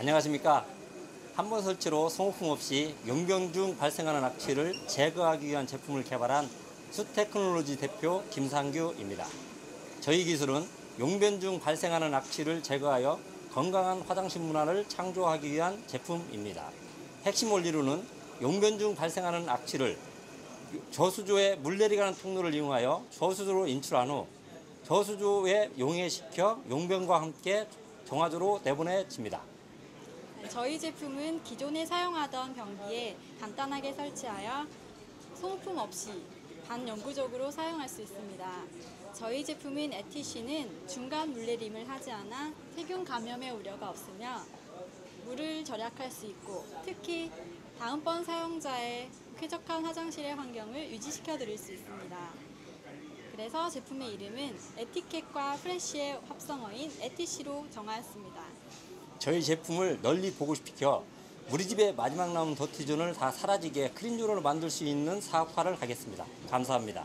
안녕하십니까. 한 번 설치로 소모품 없이 용변 중 발생하는 악취를 제거하기 위한 제품을 개발한 수테크놀로지 대표 김상규입니다. 저희 기술은 용변 중 발생하는 악취를 제거하여 건강한 화장실 문화를 창조하기 위한 제품입니다. 핵심 원리로는 용변 중 발생하는 악취를 저수조에 물 내려가는 통로를 이용하여 저수조로 인출한 후 저수조에 용해시켜 용변과 함께 정화조로 내보내집니다. 네, 저희 제품은 기존에 사용하던 변기에 간단하게 설치하여 소모품 없이 반영구적으로 사용할 수 있습니다. 저희 제품인 에티쉬는 중간 물내림을 하지 않아 세균 감염의 우려가 없으며 물을 절약할 수 있고 특히 다음번 사용자의 쾌적한 화장실의 환경을 유지시켜 드릴 수 있습니다. 그래서 제품의 이름은 에티켓과 프레쉬의 합성어인 에티쉬로 정하였습니다. 저희 제품을 널리 보고시켜 우리 집에 마지막 남은 더티존을 다 사라지게 크린존으로 만들 수 있는 사업화를 하겠습니다. 감사합니다.